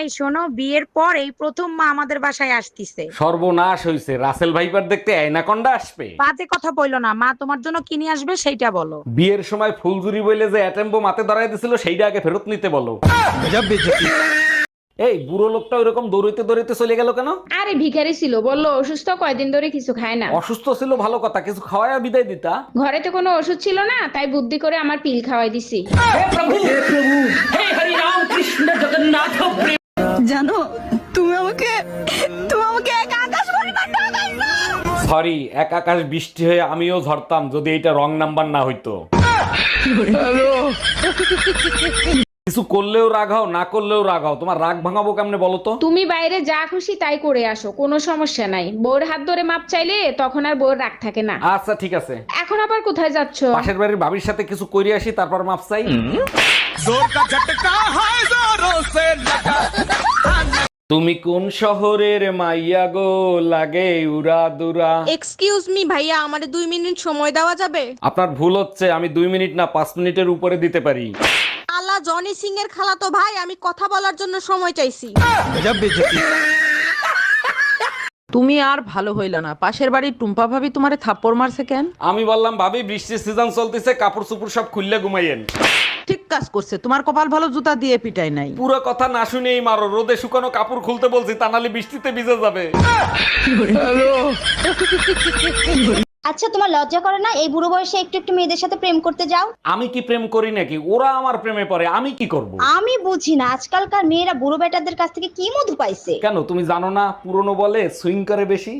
এই শোনো বিয়ের পর এই প্রথম মা আমাদের বাসায় আসতিছে। সর্বনাশ হইছে। রাসেল ভাইপার দেখতে অ্যানাকন্ডা আসবে। বাজে কথা বইলো না মা তোমার জন্য কি নিয়ে আসবে সেইটা বলো। বিয়ের সময় ফুলজুরি বইলে যে অ্যাটেম্বো মাতে ধরাই দিছিল সেইটা আগে ফেরত নিতে বলো। এই বুড়ো লোকটা ওইরকম দৌড়াইতে দৌড়াইতে চলে গেল কেন? আরে ভিখারি ছিল বলল অসুস্থ কয়দিন ধরে কিছু খায় না। অসুস্থ ছিল ভালো কথা কিছু খাওয়ায় বিদায় দিতা? ঘরে তো কোনো ওষুধ ছিল না তাই বুদ্ধি করে আমার পিল খাওয়াই দিছি। জানো তুমি আমাকে তুমি আমাকে এক আকাশ পরিমাণ টাকা সরি এক আকাশ বৃষ্টি হয়ে আমিও ঝরতাম যদি এটা রং নাম্বার না হইতো। কিছু করলেও রাগ হও না করলেও রাগ হও। তোমার রাগ ভাঙাবো কেমনে বলো তো? তুমি বাইরে যা খুশি তাই করে আসো কোনো সমস্যা নাই। বউর হাত ধরে মাপ চাইলে তখন আর বউর রাগ থাকে না। আচ্ছা ঠিক আছে। এখন আবার কোথায় যাচ্ছ? পাশের বাড়ির ভাবির সাথে কিছু কইরে আসি তারপর মাপ চাই। তুমি কোন শহরের মাইয়া গো? লাগে উরা দুরা। এক্সকিউজ মি ভাইয়া আমারে দুই মিনিট সময় দেওয়া যাবে? আপনার ভুল হচ্ছে আমি দুই মিনিট না পাঁচ মিনিটের উপরে দিতে পারি। আলা জনি সিং এর খালা তো ভাই আমি কথা বলার জন্য সময় চাইছি। তুমি আর ভালো হইল না। পাশের বাড়ির টুম্পা ভাবি তোমারে থাপ্পড় মারছে কেন? আমি বললাম ভাবি বৃষ্টির সিজন চলতেছে কাপড় চুপুর সব খুললে ঘুমাইয়েন। ঠিক কাজ করছে। তোমার কপাল ভালো জুতা দিয়ে পিটাই নাই। পুরো কথা না শুনেই মারো। রোদে শুকানো কাপড় খুলতে বলছি তা নাহলে বৃষ্টিতে ভিজে যাবে। আচ্ছা তোমার লজ্জা করে না? এই বুড়ো বয়সে একটু একটু মেয়েদের সাথে প্রেম করতে যাও। আমি কি প্রেম করি নাকি? ওরা আমার প্রেমে পড়ে আমি কি করব? আমি বুঝি না। আজকালকার মেয়েরা বুড়ো বেটাদের কাছ থেকে কি মধু পাইছে? কেন তুমি জানো না পুরনো বলে সুইং করে বেশি